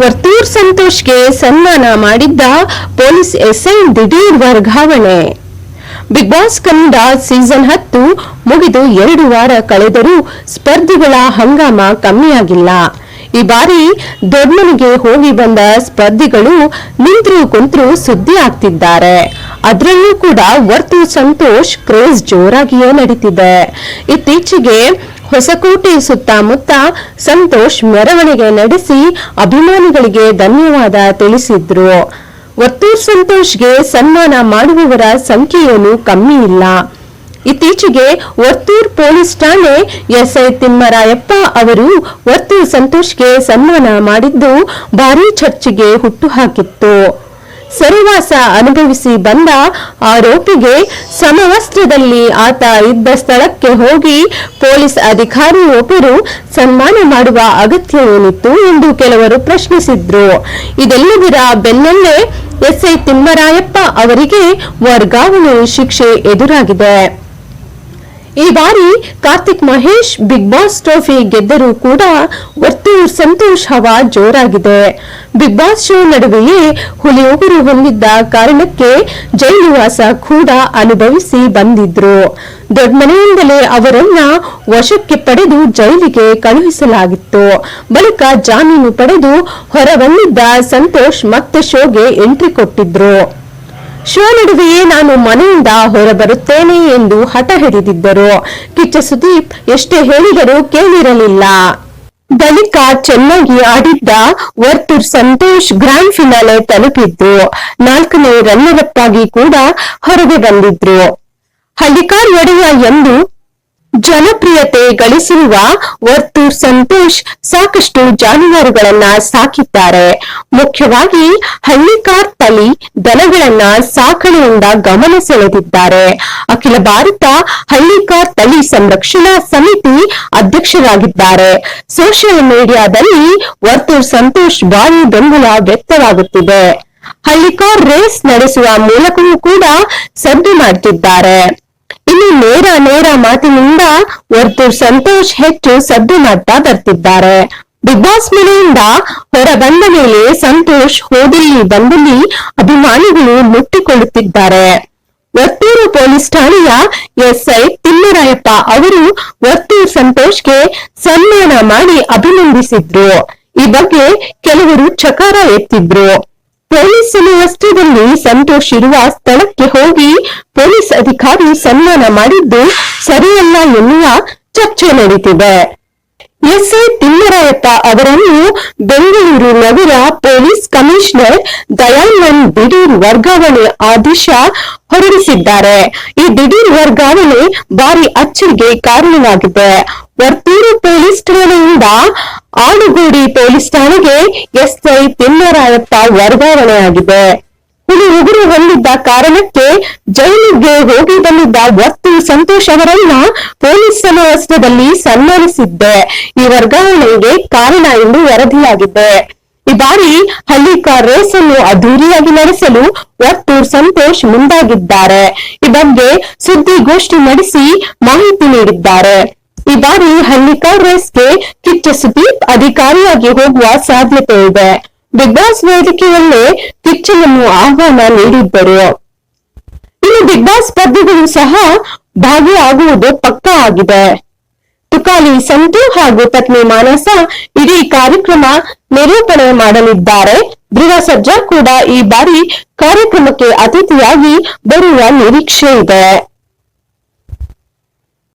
ವರ್ತೂರ್ ಸಂತೋಷ್ಗೆ ಸನ್ಮಾನ ಮಾಡಿದ್ದ police SI ದಿಢೀರ್ ವರ್ಗಾವಣೆ. ಬಿಗ್ ಬಾಸ್ ಕನ್ನಡ ಸೀಸನ್ ಹತ್ತು ಮುಗಿದು ಎರಡು ವಾರ ಕಳೆದರೂ ಸ್ಪರ್ಧಿಗಳ ಹಂಗಾಮ ಕಮ್ಮಿಯಾಗಿಲ್ಲ. ಈ ಬಾರಿ ದೊಡ್ಡಮನೆಗೆ ಹೋಗಿ ಬಂದ ಸ್ಪರ್ಧಿಗಳು ನಿಂತ್ರು ಕುಂತ್ರು ಸುದ್ದಿ ಆಗ್ತಿದ್ದಾರೆ. ಅದರಲ್ಲೂ ಕೂಡ ವರ್ತು ಸಂತೋಷ್ ಕ್ರೇಜ್ ಜೋರಾಗಿಯೇ ನಡೀತಿದೆ. ಇತ್ತೀಚೆಗೆ ಹೊಸಕೋಟೆ ಸುತ್ತಮುತ್ತ ಸಂತೋಷ್ ಮೆರವಣಿಗೆ ನಡೆಸಿ ಅಭಿಮಾನಿಗಳಿಗೆ ಧನ್ಯವಾದ ತಿಳಿಸಿದ್ರು. ಒತ್ತೂರ್ ಸಂತೋಷ್ಗೆ ಸನ್ಮಾನ ಮಾಡುವವರ ಸಂಖ್ಯೆಯೇನು ಕಮ್ಮಿ ಇಲ್ಲ. ಇತ್ತೀಚೆಗೆ ಒತ್ತೂರ್ ಪೊಲೀಸ್ ಠಾಣೆ ಎಸ್ಐ ತಿಮ್ಮರಾಯಪ್ಪ ಅವರು ಒತ್ತೂರ್ ಸಂತೋಷ್ಗೆ ಸನ್ಮಾನ ಮಾಡಿದ್ದು ಭಾರೀ ಚರ್ಚೆಗೆ ಹುಟ್ಟುಹಾಕಿತ್ತು ಸೆರೆವಾಸ ಅನುಭವಿಸಿ ಬಂದ ಆರೋಪಿಗೆ ಸಮವಸ್ತ್ರದಲ್ಲಿ ಆತ ಇದ್ದ ಸ್ಥಳಕ್ಕೆ ಹೋಗಿ ಪೊಲೀಸ್ ಅಧಿಕಾರಿಯೊಬ್ಬರು ಸನ್ಮಾನ ಮಾಡುವ ಅಗತ್ಯ ಏನಿತ್ತು ಎಂದು ಕೆಲವರು ಪ್ರಶ್ನಿಸಿದ್ರು. ಇದೆಲ್ಲದರ ಬೆನ್ನಲ್ಲೇ ಎಸ್ಐ ತಿಮ್ಮರಾಯಪ್ಪ ಅವರಿಗೆ ವರ್ಗಾವಣೆ ಶಿಕ್ಷೆ ಎದುರಾಗಿದೆ. ಈ ಬಾರಿ Karthik Mahesh Bigg Boss trophy ಗೆದ್ದರೂ ಕೂಡ ವರ್ತೂರ್ ಸಂತೋಷ್ ಹವಾ ಜೋರಾಗಿದೆ. ಬಿಗ್ ಬಾಸ್ ಶೋ ನಡುವೆಯೇ ಹುಲಿಯೊಬ್ಬರು ಹೊಂದಿದ್ದ ಕಾರಣಕ್ಕೆ ಜೈಲುವಾಸ ಕೂಡ ಅನುಭವಿಸಿ ಬಂದಿದ್ರು. ದೊಡ್ಡಮನೆಯಿಂದಲೇ ಅವರನ್ನ ವಶಕ್ಕೆ ಪಡೆದು ಜೈಲಿಗೆ ಕಳುಹಿಸಲಾಗಿತ್ತು. ಬಳಿಕ ಜಾಮೀನು ಪಡೆದು ಹೊರಬಂದಿದ್ದ ಸಂತೋಷ್ ಮತ್ತೆ ಶೋಗೆ ಎಂಟ್ರಿ ಕೊಟ್ಟಿದ್ರು. ಶೋ ನಡುವೆಯೇ ನಾನು ಮನೆಯಿಂದ ಹೊರಬರುತ್ತೇನೆ ಎಂದು ಹಠ ಹಿಡಿದಿದ್ದರು. ಕಿಚ್ಚ ಸುದೀಪ್ ಎಷ್ಟೇ ಹೇಳಿದರೂ ಕೇಳಿರಲಿಲ್ಲ. ಬಳಿಕ ಚೆನ್ನಾಗಿ ಆಡಿದ್ದ ವರ್ತೂರ್ ಸಂತೋಷ್ ಗ್ರ್ಯಾಂಡ್ ಫಿನಾಲೆ ತಲುಪಿದ್ದು, ನಾಲ್ಕನೇ ರನ್ನರ್ ಆಗಿ ಕೂಡ ಹೊರಗೆ ಬಂದಿದ್ರು. ಹಳ್ಳಿಕಾರ್ ಒಡೆಯ ಎಂದು ಜನಪ್ರಿಯತೆ ಗಳಿಸಿರುವ ವರ್ತೂರ್ ಸಂತೋಷ್ ಸಾಕಷ್ಟು ಜಾನುವಾರುಗಳನ್ನ ಸಾಕಿದ್ದಾರೆ. ಮುಖ್ಯವಾಗಿ ಹಳ್ಳಿಕಾರ್ ತಳಿ ದನಗಳನ್ನ ಸಾಕಣೆಯಿಂದ ಗಮನ ಸೆಳೆದಿದ್ದಾರೆ. ಅಖಿಲ ಭಾರತ ಹಳ್ಳಿಕಾರ್ ತಳಿ ಸಂರಕ್ಷಣಾ ಸಮಿತಿ ಅಧ್ಯಕ್ಷರಾಗಿದ್ದಾರೆ. ಸೋಷಿಯಲ್ ಮೀಡಿಯಾದಲ್ಲಿ ವರ್ತೂರ್ ಸಂತೋಷ್ ಭಾರಿ ಬೆಂಬಲ ವ್ಯಕ್ತವಾಗುತ್ತಿದೆ. ಹಳ್ಳಿಕಾರ್ ರೇಸ್ ನಡೆಸುವ ಮೂಲಕವೂ ಕೂಡ ಸದ್ದು ಮಾಡ್ತಿದ್ದಾರೆ. ಇನ್ನು ನೇರ ನೇರ ಮಾತಿನಿಂದ ವರ್ತೂರ್ ಸಂತೋಷ್ ಹೆಚ್ಚು ಸದ್ದು ಮಾಡ್ತಾ ಬರ್ತಿದ್ದಾರೆ. ಬಿಗ್ ಬಾಸ್ ಮನೆಯಿಂದ ಹೊರ ಬಂದ ಮೇಲೆ ಸಂತೋಷ್ ಹೋದಲ್ಲಿ ಬಂದಲ್ಲಿ ಅಭಿಮಾನಿಗಳು ಮುಟ್ಟಿಕೊಳ್ಳುತ್ತಿದ್ದಾರೆ. ವರ್ತೂರು ಪೊಲೀಸ್ ಠಾಣೆಯ ಎಸ್ಐ ತಿಮ್ಮರಾಯಪ್ಪ ಅವರು ವರ್ತೂರ್ ಸಂತೋಷ್ಗೆ ಸನ್ಮಾನ ಮಾಡಿ ಅಭಿನಂದಿಸಿದ್ರು. ಈ ಬಗ್ಗೆ ಕೆಲವರು ಚಕಾರ ಎತ್ತಿದ್ರು. ಪೊಲೀಸ್ ವಸ್ತ್ರದಲ್ಲಿ ಸಂತೋಷ್ ಇರುವ ಸ್ಥಳಕ್ಕೆ ಹೋಗಿ ಸನ್ಮಾನ ಮಾಡಿದ್ದು ಸರಿಯಲ್ಲ ಎನ್ನುವ ಚರ್ಚೆ ನಡೀತಿದೆ. ಎಸ್ಐ ತಿಮ್ಮರಾಯಪ್ಪ ಅವರನ್ನು ಬೆಂಗಳೂರು ನಗರ ಪೊಲೀಸ್ ಕಮಿಷನರ್ ದಯಾನಂದ್ ದಿಢೀರ್ ವರ್ಗಾವಣೆ ಆದೇಶ ಹೊರಡಿಸಿದ್ದಾರೆ. ಈ ದಿಢೀರ್ ವರ್ಗಾವಣೆ ಭಾರಿ ಅಚ್ಚರಿಗೆ ಕಾರಣವಾಗಿದೆ. ವರ್ತೂರು ಪೊಲೀಸ್ ಠಾಣೆಯಿಂದ ಆಡುಗೋಡಿ ಪೊಲೀಸ್ ಠಾಣೆಗೆ ಎಸ್ಐ ತಿಮ್ಮರಾಯಪ್ಪ ವರ್ಗಾವಣೆಯಾಗಿದೆ. ಹುಲಿ ಉಗುರು ಹೊಂದಿದ್ದ ಕಾರಣಕ್ಕೆ ಜೈಲಿಗೆ ಹೋಗಿ ಬಂದಿದ್ದ ವಸ್ತು ಸಂತೋಷ್ ಅವರನ್ನ ಪೊಲೀಸ್ ಸಮವಸ್ತ್ರದಲ್ಲಿ ಸನ್ಮಾನಿಸಿದ್ದೆ. ಈ ವರ್ಗಾವಣೆಗೆ ಕಾರಣ ಎಂದು ವರದಿಯಾಗಿದೆ. ಈ ಬಾರಿ ಹಳ್ಳಿಕಾರ್ ರೇಸ್ ಅನ್ನು ಅದ್ದೂರಿಯಾಗಿ ನಡೆಸಲು ವರ್ತೂರ್ ಸಂತೋಷ್ ಮುಂದಾಗಿದ್ದಾರೆ. ಈ ಬಗ್ಗೆ ಸುದ್ದಿಗೋಷ್ಠಿ ನಡೆಸಿ ಮಾಹಿತಿ ನೀಡಿದ್ದಾರೆ. ಈ ಬಾರಿ ಹಳ್ಳಿಕಾರ್ ರೇಸ್ಗೆ ಕಿಚ್ಚ ಸುದೀಪ್ ಅಧಿಕಾರಿಯಾಗಿ ಹೋಗುವ ಸಾಧ್ಯತೆ ಇದೆ. ಬಿಗ್ ಬಾಸ್ ವೇದಿಕೆಯಲ್ಲೇ ಕಿಚ್ಚನನ್ನು ಆಹ್ವಾನ ನೀಡಿದ್ದರು. ಇನ್ನು ಬಿಗ್ ಬಾಸ್ ಸ್ಪರ್ಧಿಗಳು ಸಹ ಭಾಗಿಯಾಗುವುದು ಪಕ್ಕಾ ಆಗಿದೆ. ತುಕಾಲಿ ಸಂತು ಹಾಗೂ ಪತ್ನಿ ಮಾನಸ ಇಡೀ ಕಾರ್ಯಕ್ರಮ ನಿರೂಪಣೆ ಮಾಡಲಿದ್ದಾರೆ. ಧ್ರುವ ಸಜ್ಜಾ ಕೂಡ ಈ ಬಾರಿ ಕಾರ್ಯಕ್ರಮಕ್ಕೆ ಅತಿಥಿಯಾಗಿ ಬರುವ ನಿರೀಕ್ಷೆ ಇದೆ.